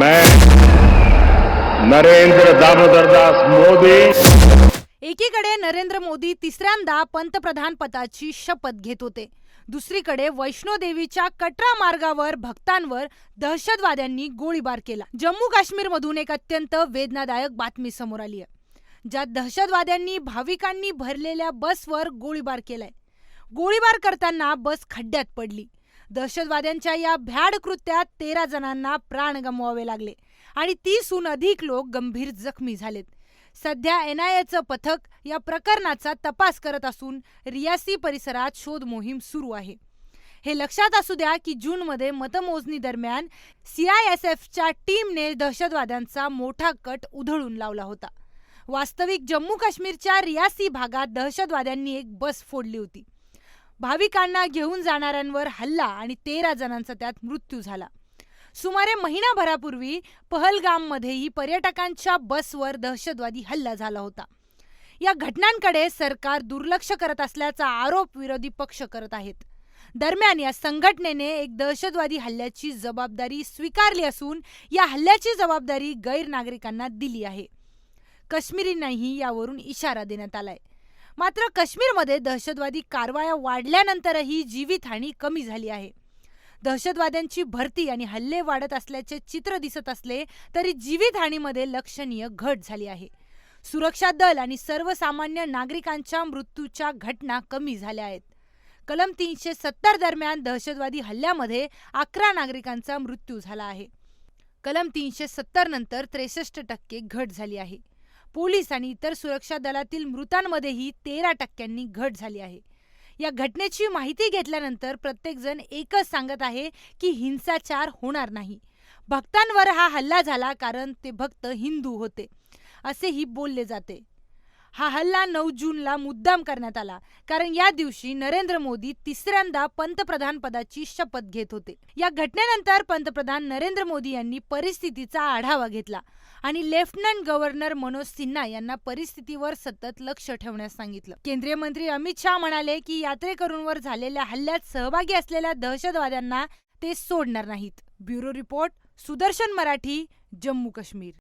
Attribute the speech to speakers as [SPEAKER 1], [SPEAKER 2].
[SPEAKER 1] मैं नरेंद्र दामोदरदास मोदी।
[SPEAKER 2] एकीकडे नरेंद्र मोदी तिसऱ्यांदा पंतप्रधान पदाची शपथ घेत होते. दुसरीकडे वैष्णोदेवीच्या कटरा मार्गावर भक्तांवर दहशतवाद्यांनी गोळीबार केला. जम्मू काश्मीरमधून एक अत्यंत वेदनादायक बातमी समोर आली आहे. ज्यात दहशतवाद्यांनी भाविकांनी भरलेल्या बसवर गोळीबार केलाय. गोळीबार करताना बस खड्ड्यात पडली. दहशतवाद्यांच्या या भ्याड कृत्यात तेरा जणांना प्राण गमवावे लागले आणि तीसहून अधिक लोक गंभीर जखमी झालेत. सध्या एनआयएचं पथक या प्रकरणाचा तपास करत असून रियासी परिसरात शोध मोहीम सुरू आहे. हे लक्षात असू द्या की जूनमध्ये मतमोजणी दरम्यान सीआयएसएफच्या टीमने दहशतवाद्यांचा मोठा कट उधळून लावला होता. वास्तविक जम्मू काश्मीरच्या रियासी भागात दहशतवाद्यांनी एक बस फोडली होती. भाविकांना घेऊन जाणाऱ्यांवर हल्ला आणि तेरा जणांचा त्यात मृत्यू झाला. सुमारे महिनाभरापूर्वी पहलगाममध्येही पर्यटकांच्या बसवर दहशतवादी हल्ला झाला होता. या घटनांकडे सरकार दुर्लक्ष करत असल्याचा आरोप विरोधी पक्ष करत आहेत. दरम्यान या संघटनेने एक दहशतवादी हल्ल्याची जबाबदारी स्वीकारली असून या हल्ल्याची जबाबदारी गैर नागरिकांना दिली आहे. काश्मीरींनाही यावरून इशारा देण्यात आलाय. मात्र काश्मीरमध्ये दहशतवादी कारवाया वाढल्यानंतरही जीवितहानी कमी झाली आहे. दहशतवाद्यांची भरती आणि हल्ले वाढत असल्याचे चित्र दिसत असले तरी जीवितहानीमध्ये लक्षणीय घट झाली आहे. सुरक्षा दल आणि सर्वसामान्य नागरिकांच्या मृत्यूच्या घटना कमी झाल्या आहेत. कलम तीनशे सत्तर दरम्यान दहशतवादी हल्ल्यामध्ये अकरा नागरिकांचा मृत्यू झाला आहे. कलम तीनशे सत्तर नंतर त्रेसष्ट टक्के घट झाली आहे. पोलीस आणि इतर सुरक्षा दलातील मृतांमध्येही तेरा टक्क्यांनी घट झाली आहे. या घटनेची माहिती घेतल्यानंतर प्रत्येकजण एकच सांगत आहे की हिंसाचार होणार नाही. भक्तांवर हा हल्ला झाला कारण ते भक्त हिंदू होते असेही बोलले जाते. हा हल्ला नऊ जूनला मुद्दाम करण्यात आला. कारण या दिवशी नरेंद्र मोदी तिसऱ्यांदा पंतप्रधान पदाची शपथ घेत होते. या घटनेनंतर पंतप्रधान नरेंद्र मोदी यांनी परिस्थितीचा आढावा घेतला आणि लेफ्टनंट गव्हर्नर मनोज सिन्हा यांना परिस्थितीवर सतत लक्ष ठेवण्यास सांगितलं. केंद्रीय मंत्री अमित शहा म्हणाले की यात्रेकरूंवर झालेल्या हल्ल्यात सहभागी असलेल्या दहशतवाद्यांना ते सोडणार नाहीत. Bureau report Sudarshan Marathi Jammu Kashmir.